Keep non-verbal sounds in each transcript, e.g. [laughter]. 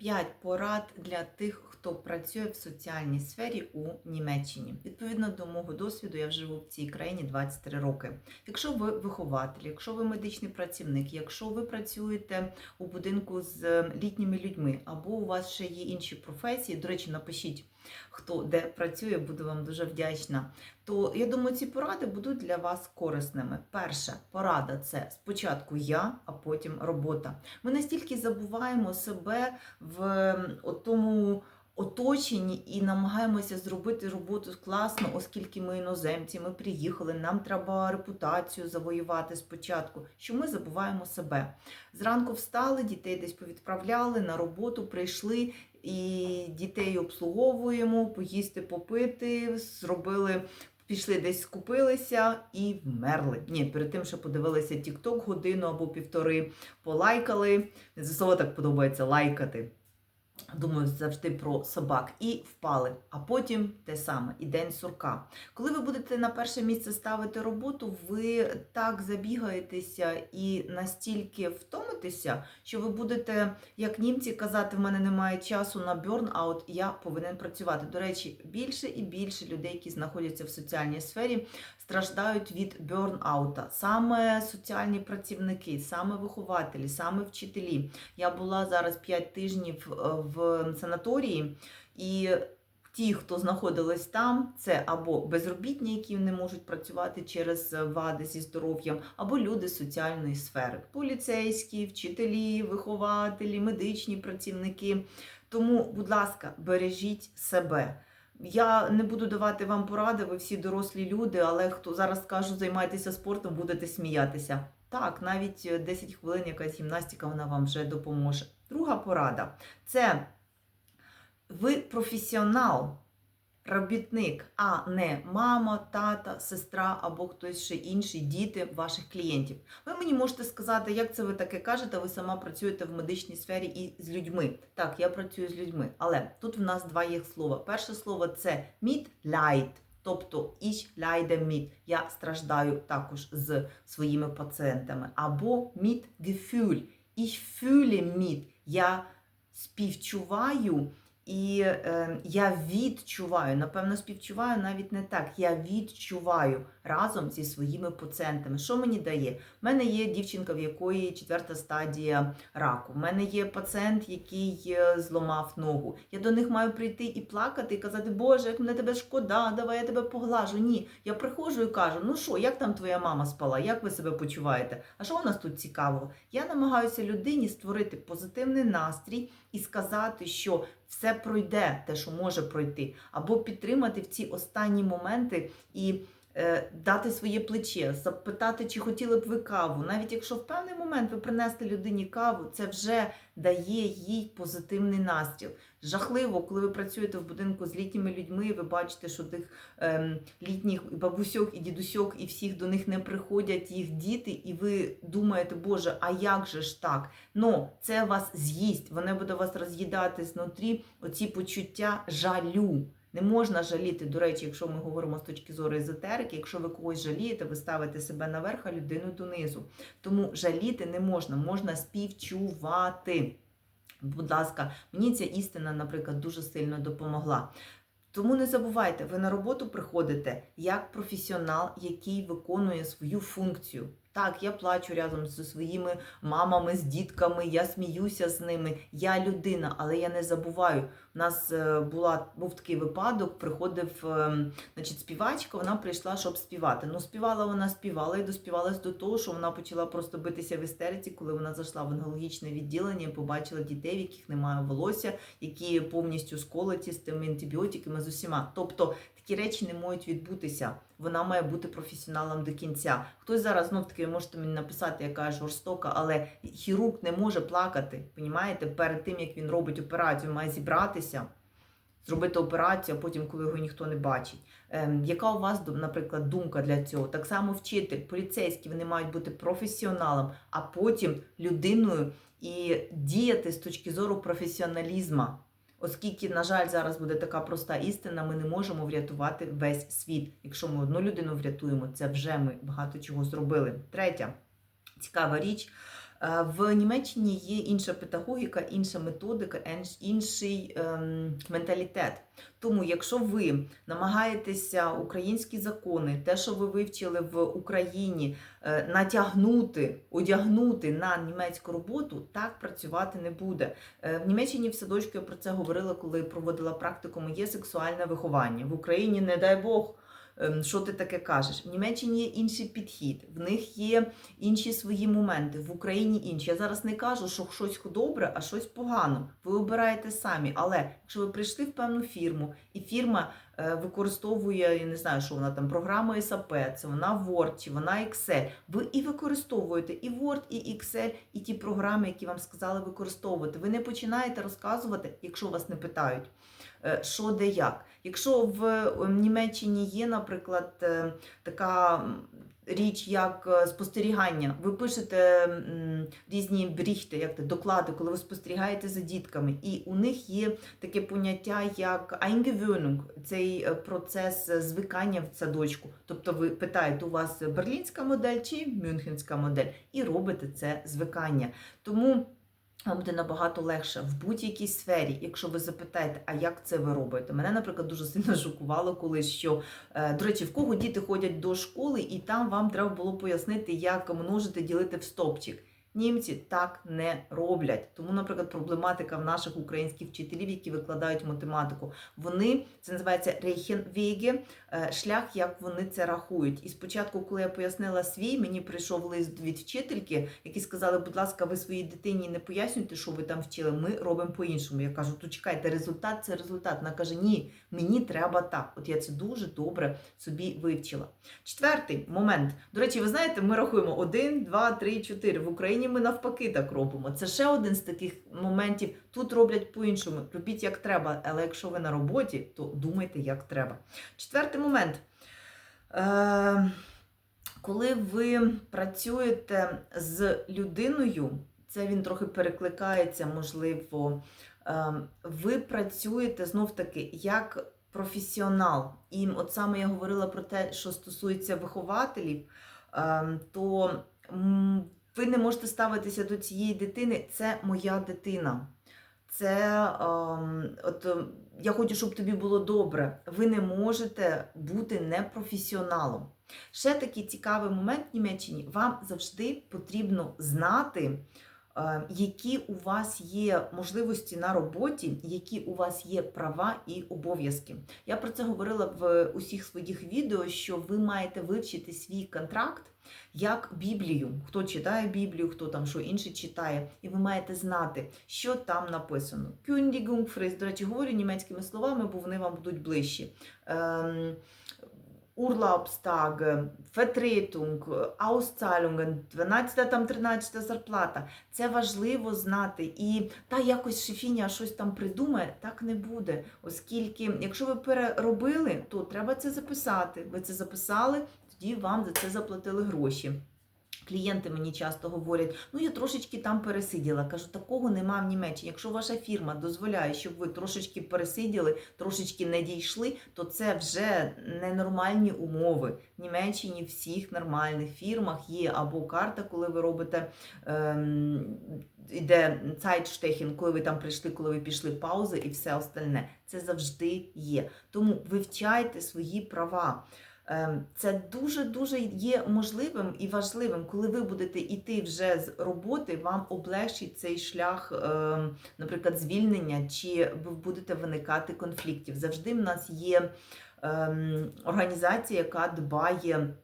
5 порад для тих, хто працює в соціальній сфері у Німеччині. Відповідно до мого досвіду, я живу в цій країні 23 роки. Якщо ви вихователь, якщо ви медичний працівник, якщо ви працюєте у будинку з літніми людьми, або у вас ще є інші професії, до речі, напишіть, хто де працює, буду вам дуже вдячна. То я думаю, ці поради будуть для вас корисними. Перша порада це спочатку я, а потім робота. Ми настільки забуваємо себе в тому оточенні і намагаємося зробити роботу класно, оскільки ми іноземці, ми приїхали, нам треба репутацію завоювати спочатку, що ми забуваємо себе. Зранку встали, дітей десь повідправляли, на роботу прийшли. І дітей обслуговуємо, поїсти, попити, зробили пішли десь скупилися і вмерли. Ні, перед тим, що подивилися TikTok годину або півтори, полайкали. За слово так подобається лайкати. Думаю, завжди про собак і впали. А потім те саме, і день сурка. Коли ви будете на перше місце ставити роботу, ви так забігаєтеся і настільки втомитеся, що ви будете, як німці, казати, в мене немає часу на бьорн-аут, я повинен працювати. До речі, більше і більше людей, які знаходяться в соціальній сфері, страждають від бьорн-аута. Саме соціальні працівники, саме вихователі, саме вчителі. Я була зараз 5 тижнів е, в санаторії, і ті, хто знаходились там, це або безробітні, які не можуть працювати через вади зі здоров'ям, або люди соціальної сфери, поліцейські, вчителі, вихователі, медичні працівники. Тому, будь ласка, бережіть себе. Я не буду давати вам поради, ви всі дорослі люди, але хто зараз скажу, займайтеся спортом, будете сміятися. Так, навіть е, 10 хвилин якась гімнастика вона вам вже допоможе. Друга порада це ви професіонал, робітник, а не мама, тата, сестра або хтось ще інший, діти ваших клієнтів. Ви мені можете сказати, як це ви таке кажете, ви сама працюєте в медичній сфері і з людьми. Так, я працюю з людьми, але тут в нас два є слова. Перше слово це Mitleid, тобто ich leide mit. Я страждаю також з своїми пацієнтами. Або Mitgefühl, ich fühle mit. Я співчуваю і е, я відчуваю, напевно, співчуваю навіть не так. Я відчуваю разом зі своїми пацієнтами. Що мені дає? У мене є дівчинка, в якої четверта стадія раку. У мене є пацієнт, який е, зламав ногу. Я до них маю прийти і плакати, і казати, Боже, як мене тебе шкода, давай я тебе поглажу. Ні, я приходжу і кажу: ну що, як там твоя мама спала? Як ви себе почуваєте? А що у нас тут цікавого? Я намагаюся людині створити позитивний настрій і сказати, що все пройде, те, що може пройти, або підтримати в ці останні моменти і дати своє плече, запитати, чи хотіли б ви каву. Навіть якщо в певний момент ви принесли людині каву, це вже дає їй позитивний настрій. Жахливо, коли ви працюєте в будинку з літніми людьми, ви бачите, що тих ем, літніх бабусьок і дідусьок, і всіх до них не приходять їх діти, і ви думаєте, Боже, а як же ж так? Ну, це вас з'їсть, воно буде вас роз'їдати знутрі, оці почуття жалю. Не можна жаліти. До речі, якщо ми говоримо з точки зору езотерики, якщо ви когось жалієте, ви ставите себе наверх, а людину донизу. Тому жаліти не можна, можна співчувати. Будь ласка, мені ця істина, наприклад, дуже сильно допомогла. Тому не забувайте, ви на роботу приходите як професіонал, який виконує свою функцію. Так, я плачу разом зі своїми мамами, з дітками, я сміюся з ними. Я людина, але я не забуваю. У нас е, була, був такий випадок, приходив е, значить, співачка, вона прийшла, щоб співати. Ну, співала вона співала і доспівалась до того, що вона почала просто битися в істериці, коли вона зайшла в онкологічне відділення і побачила дітей, в яких немає волосся, які повністю сколоті з тими антибіотиками з усіма. Тобто такі речі не можуть відбутися. Вона має бути професіоналом до кінця. Хтось зараз знов таки можете мені написати, яка жорстока, але хірург не може плакати. Понімаєте? Перед тим як він робить операцію, має зібратися, зробити операцію, а потім, коли його ніхто не бачить. Ем, яка у вас, наприклад, думка для цього? Так само вчитель, поліцейські вони мають бути професіоналом, а потім людиною і діяти з точки зору професіоналізму. Оскільки, на жаль, зараз буде така проста істина, ми не можемо врятувати весь світ. Якщо ми одну людину врятуємо, це вже ми багато чого зробили. Третя цікава річ. Е, В Німеччині є інша педагогіка, інша методика, інший ем, менталітет. Тому, якщо ви намагаєтеся українські закони, те, що ви вивчили в Україні, е, натягнути, одягнути на німецьку роботу, так працювати не буде. Е, В Німеччині в садочку я про це говорила, коли проводила практику моє сексуальне виховання. В Україні, не дай Бог. Ем, Що ти таке кажеш? В Німеччині є інший підхід, в них є інші свої моменти, в Україні інші. Я зараз не кажу, що щось добре, а щось погано. Ви обираєте самі. Але якщо ви прийшли в певну фірму, і фірма е, використовує, я не знаю, що вона там, програма SAP, це вона Word, чи вона Excel, ви і використовуєте і Word, і Excel, і ті програми, які вам сказали використовувати. Ви не починаєте розказувати, якщо вас не питають, що де як. Якщо в е, Німеччині є, наприклад, е, така річ, як е, спостерігання, ви пишете різні бріхти, як те, доклади, коли ви спостерігаєте за дітками, і у них є таке поняття як Eingewöhnung, цей е, процес е, звикання в садочку. Тобто ви питаєте, у вас берлінська модель чи мюнхенська модель, і робите це звикання. Тому вам буде набагато легше в будь-якій сфері, якщо ви запитаєте, а як це ви робите? Мене, наприклад, дуже сильно [laughs] шокувало колись, що, е, до речі, в кого діти ходять до школи, і там вам треба було пояснити, як множити, ділити в стопчик. Німці так не роблять. Тому, наприклад, проблематика в наших українських вчителів, які викладають математику, вони це називається Рейхенвеге, е, шлях, як вони це рахують. І спочатку, коли я пояснила свій, мені прийшов лист від вчительки, які сказали, будь ласка, ви своїй дитині не пояснюйте, що ви там вчили. Ми робимо по-іншому. Я кажу, то чекайте, результат це результат. Вона каже, ні, мені треба так. От я це дуже добре собі вивчила. Четвертий момент. До речі, ви знаєте, ми рахуємо 1, 2, 3, 4. В Україні ми навпаки так робимо. Це ще один з таких моментів. Тут роблять по-іншому. Робіть як треба, але якщо ви на роботі, то думайте як треба. Четвертий момент. Е, коли ви працюєте з людиною, це він трохи перекликається, можливо. е, Ви працюєте знов таки як професіонал. І от саме я говорила про те, що стосується вихователів, е, то ви не можете ставитися до цієї дитини, це моя дитина. Це ем, от ем, я хочу, щоб тобі було добре. Ви не можете бути непрофесіоналом. Ще такий цікавий момент в Німеччині. Вам завжди потрібно знати, які у вас є можливості на роботі, які у вас є права і обов'язки. Я про це говорила в усіх своїх відео, що ви маєте вивчити свій контракт як Біблію. Хто читає Біблію, хто там що інше читає, і ви маєте знати, що там написано. Kündigungsfrist, до речі, говорю німецькими словами, бо вони вам будуть ближчі. Ем, Urlaubstage, Vertretung, Auszahlungen, 12 там 13 зарплата. Це важливо знати. І та якось шефіня щось там придумає, так не буде. Оскільки, якщо ви переробили, то треба це записати. Ви це записали, тоді вам за це заплатили гроші. Клієнти мені часто говорять, ну я трошечки там пересиділа. Кажу, такого нема в Німеччині. Якщо ваша фірма дозволяє, щоб ви трошечки пересиділи, трошечки не дійшли, то це вже ненормальні умови. В Німеччині всіх нормальних фірмах є або карта, коли ви робите. Ем, Іде Zeitstechen, коли ви там прийшли, коли ви пішли паузи і все остальне. Це завжди є. Тому вивчайте свої права. Ем, Це дуже-дуже є можливим і важливим, коли ви будете йти вже з роботи, вам облегчить цей шлях, ем, наприклад, звільнення, чи ви будете виникати конфліктів. Завжди в нас є ем, організація, яка дбає,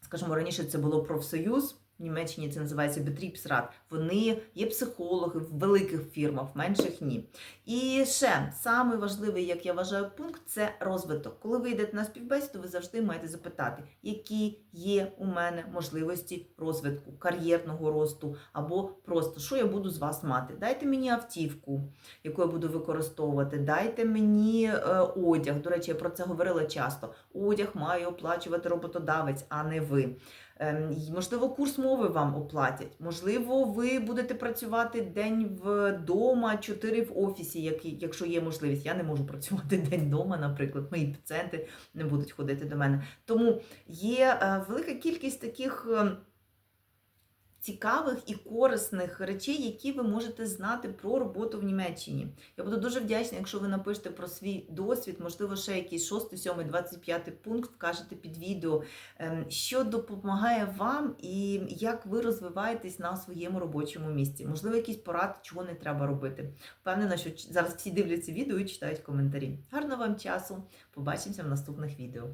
скажімо, раніше це було профсоюз. В Німеччині це називається Betriebsrat. Вони є психологи в великих фірмах, в менших ні. І ще самий важливий, як я вважаю, пункт це розвиток. Коли ви йдете на співбесіду, ви завжди маєте запитати, які є у мене можливості розвитку, кар'єрного росту, або просто що я буду з вас мати. Дайте мені автівку, яку я буду використовувати, дайте мені е, одяг. До речі, я про це говорила часто. Одяг має оплачувати роботодавець, а не ви. Ем, Можливо, курс мови вам оплатять. Можливо, ви будете працювати день вдома, чотири в офісі, якщо є можливість. Я не можу працювати [laughs] день вдома, наприклад, мої пацієнти не будуть ходити до мене. Тому є е, велика кількість таких. Цікавих і корисних речей, які ви можете знати про роботу в Німеччині. Я буду дуже вдячна, якщо ви напишете про свій досвід, можливо, ще якийсь 6, 7, 25 пункт вкажете під відео, ем, що допомагає вам і як ви розвиваєтесь на своєму робочому місці. Можливо, якісь поради, чого не треба робити. Впевнена, що зараз всі дивляться відео і читають коментарі. Гарного вам часу! Побачимося в наступних відео.